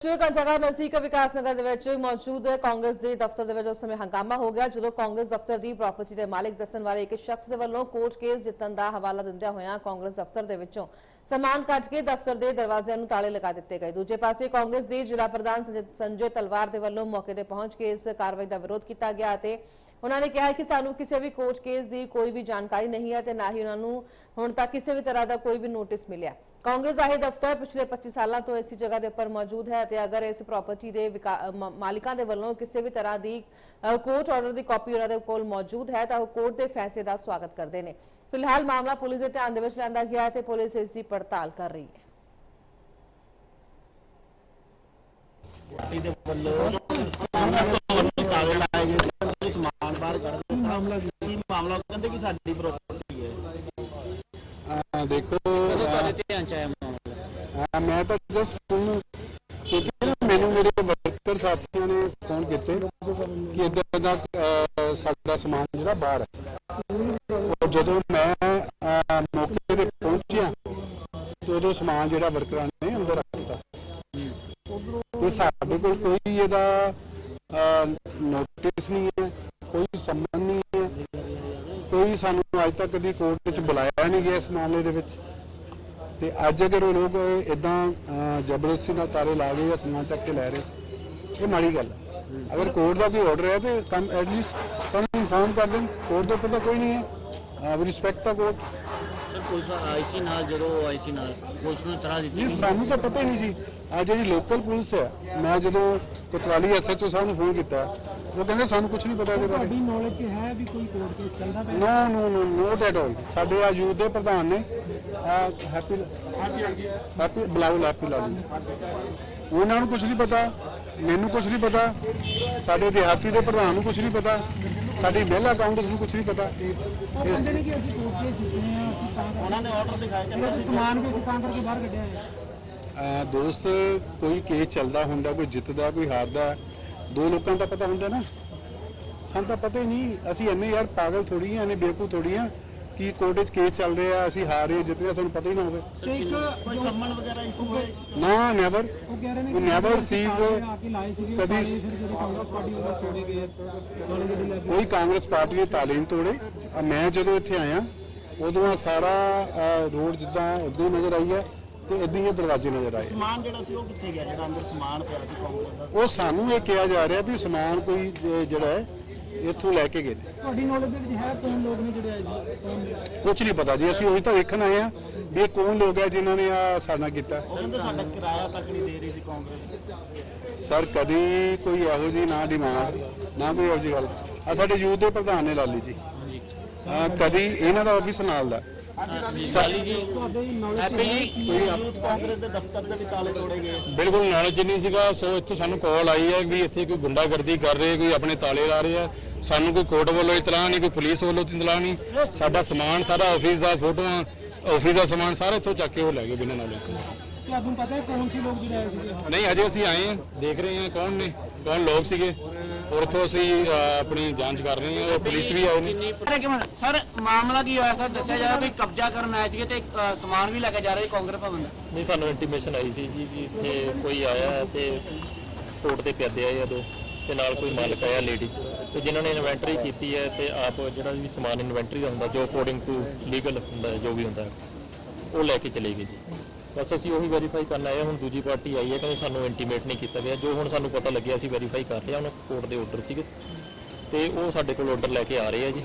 ਜੋ ਘੰਟਾਘਰ ਨਜ਼ਦੀਕ ਵਿਕਾਸ ਨਗਰ ਦੇ ਵਿੱਚ ਮੌਜੂਦ ਕਾਂਗਰਸ ਦੇ ਦਫ਼ਤਰ ਦੇ ਵਿੱਚ ਉਸ ਸਮੇਂ ਹੰਗਾਮਾ ਹੋ ਗਿਆ, ਜਦੋਂ ਕਾਂਗਰਸ ਦਫ਼ਤਰ ਦੀ ਪ੍ਰਾਪਰਟੀ ਦੇ ਮਾਲਕ ਦੱਸਣ ਵਾਲੇ ਇੱਕ ਸ਼ਖਸ ਦੇ ਵੱਲੋਂ ਕੋਰਟ ਕੇਸ ਜਿੱਤਣ ਦਾ ਹਵਾਲਾ ਦਿੰਦਿਆਂ ਹੋਇਆਂ ਕਾਂਗਰਸ ਦਫ਼ਤਰ ਦੇ ਵਿੱਚੋਂ ਸਮਾਨ ਕੱਢ ਕੇ ਦਫ਼ਤਰ ਦੇ ਦਰਵਾਜ਼ਿਆਂ ਨੂੰ ਤਾਲੇ ਲਗਾ ਦਿੱਤੇ ਗਏ। ਦੂਜੇ ਪਾਸੇ ਕਾਂਗਰਸ ਦੇ ਜ਼ਿਲ੍ਹਾ ਪ੍ਰਧਾਨ ਸੰਜੇ- ਸੰਜੇ ਤਲਵਾਰ ਦੇ ਵੱਲੋਂ ਮੌਕੇ ਤੇ ਪਹੁੰਚ ਕੇ ਇਸ ਕਾਰਵਾਈ ਦਾ ਵਿਰੋਧ ਕੀਤਾ ਗਿਆ ਅਤੇ ਉਹਨਾਂ ਨੇ ਕਿਹਾ ਕਿ ਸਾਨੂੰ ਕਿਸੇ ਵੀ ਕੋਰਟ ਕੇਸ ਦੀ ਕੋਈ ਵੀ ਜਾਣਕਾਰੀ ਨਹੀਂ ਹੈ ਤੇ ਨਾ ਹੀ ਉਹਨਾਂ ਨੂੰ ਹੁਣ ਤੱਕ ਕਿਸੇ ਵੀ ਤਰ੍ਹਾਂ ਦਾ ਕੋਈ ਵੀ ਨੋਟਿਸ ਮਿਲਿਆ। ਕਾਂਗਰਸ ਦਾ ਇਹ ਦਫ਼ਤਰ ਪਿਛਲੇ 25 ਸਾਲਾਂ ਤੋਂ ਇਸੇ ਜਗ੍ਹਾ ਦੇ ਉੱਪਰ ਮੌਜੂਦ ਹੈ ਤੇ ਅਗਰ ਇਸ ਪ੍ਰਾਪਰਟੀ ਦੇ ਮਾਲਿਕਾਂ ਦੇ ਵੱਲੋਂ ਕਿਸੇ ਵੀ ਤਰ੍ਹਾਂ ਦੀ ਕੋਰਟ ਆਰਡਰ ਦੀ ਕਾਪੀ ਉਹਨਾਂ ਦੇ ਕੋਲ ਮੌਜੂਦ ਹੈ ਤਾਂ ਉਹ ਕੋਰਟ ਦੇ ਫੈਸਲੇ ਦਾ ਸਵਾਗਤ ਕਰਦੇ ਨੇ। ਫਿਲਹਾਲ ਮਾਮਲਾ ਪੁਲਿਸ ਦੇ ਧਿਆਨ ਦੇ ਵਿੱਚ ਲਿਆਂਦਾ ਗਿਆ ਹੈ ਤੇ ਪੁਲਿਸ ਇਸ ਦੀ ਪੜਤਾਲ ਕਰ ਰਹੀ ਹੈ। ਦੇ ਵੱਲੋਂ ਤਾਲੇ ਲਾਏ ਗਏ ਸਮਾਨ ਬਾਹਰ ਕੱਢ ਦਿੱਤਾ ਮਾਮਲਾ ਕਹਿੰਦੇ ਕਿ ਸਾਡੀ ਪ੍ਰਾਪਰਟੀ ਹੈ। ਦੇਖੋ ਧਿਆਨ ਚ ਆਇਆ ਮਾਮਲਾ? ਆ ਮੈਂ ਤਾਂ ਜਸਟ ਹੁਣ ਕਿਉਂਕਿ ਨਾ ਮੈਨੂੰ ਮੇਰੇ ਵਰਕਰ ਸਾਥੀਆਂ ਨੇ ਫੋਨ ਕੀਤੇ ਕਿ ਇਦਾਂ ਦਾ ਸਾਡਾ ਸਮਾਨ ਜਿਹੜਾ ਬਾਹਰ ਹੈ। ਔਰ ਜਦੋਂ ਮੈਂ ਮੌਕੇ ਤੇ ਪਹੁੰਚਿਆ, ਤੇ ਉਦੋਂ ਸਮਾਨ ਜਿਹੜਾ ਵਰਕਰਾਂ ਨੇ ਅੰਦਰ ਰੱਖ ਦਿੱਤਾ। ਸੀ। ਸਾਡੇ ਕੋਲ ਕੋਈ ਇਹਦਾ ਨੋਟਿਸ ਨਹੀਂ ਹੈ, ਕੋਈ ਸੰਬੰਧ ਨਹੀਂ ਹੈ। ਕੋਈ ਸਾਨੂੰ ਅੱਜ ਤੱਕ ਕਦੀ ਕੋਰਟ ਵਿੱਚ ਬੁਲਾਇਆ ਨਹੀਂ ਗਿਆ ਇਸ ਮਾਮਲੇ ਦੇ ਵਿੱਚ। ਤੇ ਅੱਜ ਅਗਰ ਉਹ ਲੋਕ ਇਦਾਂ ਜ਼ਬਰਦਸਤੀ ਨਾਲ ਤਾਰੇ ਲਾ ਗਏ ਜਾਂ ਸਮਾਨ ਚੱਕ ਕੇ ਲੈ ਰਹੇ ਸੀ, ਇਹ ਮਾੜੀ ਗੱਲ ਹੈ। ਅਗਰ ਕੋਰਟ ਦਾ ਕੋਈ ਆਰਡਰ ਹੈ ਤੇ ਕਮ ਐਟਲੀਸਟ ਸਾਨੂੰ ਇਨਫਾਰਮ ਕਰ ਦੇਣ ਕੋਰਟ ਦੇ ਉੱਪਰ ਤਾਂ ਕੋਈ ਨਹੀਂ ਹੈ। ਵੀ ਰਿਸਪੈਕਟ ਦਾ ਕੋਰਟ ਸਰ ਪੁਲਿਸ ਆਈ ਸੀ ਨਾਲ ਜਦੋਂ ਉਹ ਆਈ ਸੀ ਨਾਲ ਪੁਲਿਸ ਨੂੰ ਤਰਾ ਦਿੱਤੀ। ਨਹੀਂ ਸਾਨੂੰ ਤਾਂ ਪਤਾ ਹੀ ਨਹੀਂ ਜੀ। ਆ ਜਿਹੜੀ ਲੋਕਲ ਪੁਲਿਸ ਹੈ ਮੈਂ ਜਦੋਂ ਕੋਤਵਾਲੀ ਐਸਐਚਓ ਸਾਹਿਬ ਨੂੰ ਫੋਨ ਕੀਤਾ ਉਹ ਕਹਿੰਦੇ ਸਾਨੂੰ ਕੁਝ ਨਹੀਂ ਪਤਾ ਇਹਦੇ ਬਾਰੇ। ਤੁਹਾਡੀ ਨੌਲੇਜ ਹੈ ਵੀ ਕੋਈ ਕੋਰਟ ਕੇਸ ਚੱਲਦਾ ਪਿਆ? ਨੋ ਨੋ ਨੋ ਨੋਟ ਐਟ ਆਲ ਸਾਡੇ ਆ ਯੂਥ ਦੇ ਪ੍ਰਧਾਨ ਨੇ Happy Happy Balau Happy Lali ਉਹਨਾਂ ਨੂੰ ਕੁਝ ਨਹੀਂ ਪਤਾ ਮੈਨੂੰ ਕੁਝ ਨਹੀਂ ਪਤਾ ਸਾਡੇ ਦਿਹਾਤੀ ਦੇ ਪ੍ਰਧਾਨ ਨੂੰ ਕੁਝ ਨਹੀਂ ਪਤਾ ਸਾਡੀ ਮਹਿਲਾ ਕਾਉਂਟਸ ਨੂੰ ਕੁਝ ਨਹੀਂ ਪਤਾ। ਉਹ ਕਹਿੰਦੇ ਨੇ ਕਿ ਅਸੀਂ ਕੋਰਟ ਕੇਸ ਜਿੱਤਨੇ ਆ ਅਸੀਂ ਤਾਂ ਉਹਨਾਂ ਨੇ ਆਰਡਰ ਦਿਖਾਇਆ ਤਾਂ ਸਮਾਨ ਵੀ ਅਸੀਂ ਤਾਂ ਕਰਕੇ ਬਾਹਰ ਕੱਢਿਆ ਹੈ। ਅਹ ਦੋਸਤ ਕੋਈ ਕੇਸ ਚੱਲਦਾ ਹੁੰਦਾ ਕੋਈ ਜਿੱਤਦਾ ਕੋਈ ਹਾਰਦਾ ਦੋ ਲੋਕਾਂ ਦਾ ਪਤਾ ਹੁੰਦਾ ਨਾ। ਸਾਨੂੰ ਤਾਂ ਪਤਾ ਹੀ ਨਹੀਂ ਅਸੀਂ ਇੰਨੇ ਯਾਰ ਪਾਗਲ ਥੋੜੀ ਆ ਇੰਨੇ ਬੇਵਕੂਫ ਥੋੜੀ ਆ ਕਿ ਕੋਰਟ 'ਚ ਕੇਸ ਚੱਲ ਰਿਹਾ ਅਸੀਂ ਹਾਰ ਰਹੇ ਜਿੱਤ ਰਹੇ ਸਾਨੂੰ ਪਤਾ ਹੀ ਨਾ ਹੋਵੇ। ਤੇ ਇੱਕ ਕੋਈ ਸੰਮਨ ਵਗੈਰਾ ਇਸ਼ੂ ਹੋਏ ਨਾ ਨੈਵਰ ਉਹ ਕਹਿ ਰਹੇ ਨੇ ਕੇ ਲਾਏ ਸੀਗੇ ਕਦੀ- ਕਾਂਗਰਸ ਪਾਰਟੀ ਵੱਲੋਂ ਤੋੜੇ ਗਏ ਕੋਈ ਕਾਂਗਰਸ ਪਾਰਟੀ ਨੇ ਤਾਲੀਮ ਤੋੜੇ। ਮੈਂ ਜਦੋਂ ਇੱਥੇ ਆਇਆ ਉਦੋਂ ਆ ਸਾਰਾ ਰੋਡ ਜਿੱਦਾਂ ਹੀ ਨਜ਼ਰ ਆਈ ਹੈ ਤੇ ਇਦਾਂ ਹੀ ਦਰਵਾਜ਼ੇ ਨਜ਼ਰ ਆਏ। ਸਮਾਨ ਜਿਹੜਾ ਸੀ ਉਹ ਕਿੱਥੇ ਗਿਆ? ਜਿਹੜਾ ਅੰਦਰ ਸਮਾਨ ਪਿਆ ਸੀ ਕਾਂਗਰਸ ਦਾ? ਉਹ ਸਾਨੂੰ ਇਹ ਕਿਹਾ ਜਾ ਰਿਹਾ ਵੀ ਸਮਾਨ ਕੋਈ ਜ- ਜਿਹੜਾ ਹੈ ਇੱਥੋਂ ਲੈ ਕੇ ਗਏ ਨੇ। ਤੁਹਾਡੀ ਨੌਲੇਜ ਦੇ ਵਿੱਚ ਹੈ ਕੌਣ ਲੋਕ ਨੇ ਜਿਹੜੇ ਆਏ ਸੀ? ਕੌਣ ਨੇ ਕੁਝ ਨਹੀਂ ਪਤਾ ਜੀ ਅਸੀਂ ਉਹੀ ਤਾਂ ਵੇਖਣ ਆਏ ਆ ਵੀ ਇਹ ਕੌਣ ਲੋਕ ਹੈ ਜਿਨ੍ਹਾਂ ਨੇ ਆ ਸਾਡਾ ਕੀਤਾ। ਉਹ ਕਹਿੰਦੇ ਸਾਡਾ ਕਿਰਾਇਆ ਤੱਕ ਨਹੀਂ ਦੇ ਰਹੀ ਸੀ ਕਾਂਗਰਸ ਸਰ ਕਦੀ ਕੋਈ ਇਹੋ ਜੀ ਨਾ ਡਿਮਾਂਡ ਨਾ ਕੋਈ ਇਹੋ ਜੀ ਗੱਲ। ਆ ਸਾਡੇ ਯੂਥ ਦੇ ਪ੍ਰਧਾਨ ਨੇ ਲਾਲੀ ਜੀ। ਕਦੀ ਇਹਨਾਂ ਦਾ ਆਫਿਸ ਨਾਲ ਦਾ। ਸਾਲੀ ਜੀ ਹੈਪੀ ਜੀ ਯੂਥ ਕਾਂਗਰਸ ਦੇ ਦਫ਼ਤਰ ਦੇ ਵੀ ਤਾਲੇ ਤੋੜੇ ਗਏ ਬਿਲਕੁਲ ਨੌਲੇਜ ਨਹੀਂ ਸੀਗਾ। ਸੋ ਇੱਥੋਂ ਸਾਨੂੰ ਕਾਲ ਆਈ ਹੈ ਵੀ ਇੱਥੇ ਕੋਈ ਗੁੰਡਾਗਰਦੀ ਕਰ ਰਹੇ ਕੋਈ ਆਪਣੇ ਤਾਲੇ ਲਾ ਰਹੇ ਆ। ਸਾਨੂੰ ਕੋਈ ਕੋਰਟ ਵੱਲੋਂ ਇਤਲਾਹ ਨਹੀਂ ਕੋਈ ਪੁਲਿਸ ਵੱਲੋਂ ਇਤਲਾਹ ਨਹੀਂ। ਸਾਡਾ ਸਮਾਨ ਸਾਰਾ ਆਫਿਸ ਦਾ ਫੋਟੋਆਂ ਆਫਿਸ ਦਾ ਸਮਾਨ ਸਾਰਾ ਇੱਥੋਂ ਚੱਕ ਕੇ ਉਹ ਲੈ ਗਏ ਬਿਨਾਂ ਨਾਲੇ ਤੁਹਾਨੂੰ ਪਤਾ ਹੈ ਕੌਣ ਸੀ ਲੋਕ ਜਿਹੜੇ ਆਏ ਸੀਗੇ? ਨਹੀਂ ਅਜੇ ਅਸੀਂ ਆਏ ਹਾਂ ਦੇਖ ਰਹੇ ਹਾਂ ਕੌਣ ਨੇ ਕੌਣ ਲੋਕ ਸੀਗੇ। ਔਰ ਇੱਥੋਂ ਅਸੀਂ ਆਪਣੀ ਜਾਂਚ ਕਰ ਰਹੇ ਹਾਂ ਪੁਲਿਸ ਵੀ ਨੇ ਸਰ ਮਾਮਲਾ ਕੀ ਹੋਇਆ? ਸਰ ਦੱਸਿਆ ਜਾ ਵੀ ਕਬਜ਼ਾ ਕਰਨ ਆਏ ਸੀਗੇ ਤੇ ਸਮਾਨ ਵੀ ਲੈ ਕੇ ਜਾ ਰਹੇ ਸੀ ਕਾਂਗਰਸ ਭਵਨ ਦਾ। ਨਹੀਂ ਸਾਨੂੰ ਇੰਟੀਮੇਸ਼ਨ ਆਈ ਸੀ ਜੀ ਕਿ ਇੱਥੇ ਕੋਈ ਆਇਆ ਹੈ ਤੇ ਕੋਰਟ ਦੇ ਪਿਆਦੇ ਆਏ ਆ ਦੋ ਤੇ ਨਾਲ ਕੋਈ ਮਾਲਕ ਆਇਆ ਲੇਡੀ ਤੇ ਜਿਨ੍ਹਾਂ ਨੇ ਇਨਵੈਂਟਰੀ ਕੀਤੀ ਹੈ ਤੇ ਆਪ ਜਿਹੜਾ ਵੀ ਸਮਾਨ ਇਨਵੈਂਟਰੀ ਦਾ ਹੁੰਦਾ ਜੋ ਅਕੋਰਡਿੰਗ ਟੂ ਲੀਗਲ ਹੁੰਦਾ ਜੋ ਵੀ ਹੁੰਦਾ ਉਹ ਲੈ ਕੇ ਚਲੇ ਗਏ ਜੀ। ਬਸ ਅਸੀਂ ਉਹੀ ਵੈਰੀਫਾਈ ਕਰਨ ਆਏ ਹਾਂ। ਹੁਣ ਦੂਜੀ ਪਾਰਟੀ ਆਈ ਹੈ, ਕਹਿੰਦੇ ਸਾਨੂੰ ਇੰਟੀਮੇਟ ਨਹੀਂ ਕੀਤਾ ਗਿਆ ਜੋ ਹੁਣ ਸਾਨੂੰ ਪਤਾ ਲੱਗਿਆ, ਅਸੀਂ ਵੈਰੀਫਾਈ ਕਰ ਰਹੇ ਹਾਂ ਉਹਨਾਂ ਕੋਰਟ ਦੇ ਆਰਡਰ ਸੀਗੇ ਤੇ ਉਹ ਸਾਡੇ ਕੋਲ ਆਰਡਰ ਲੈ ਕੇ ਆ ਰਹੇ ਆ ਜੀ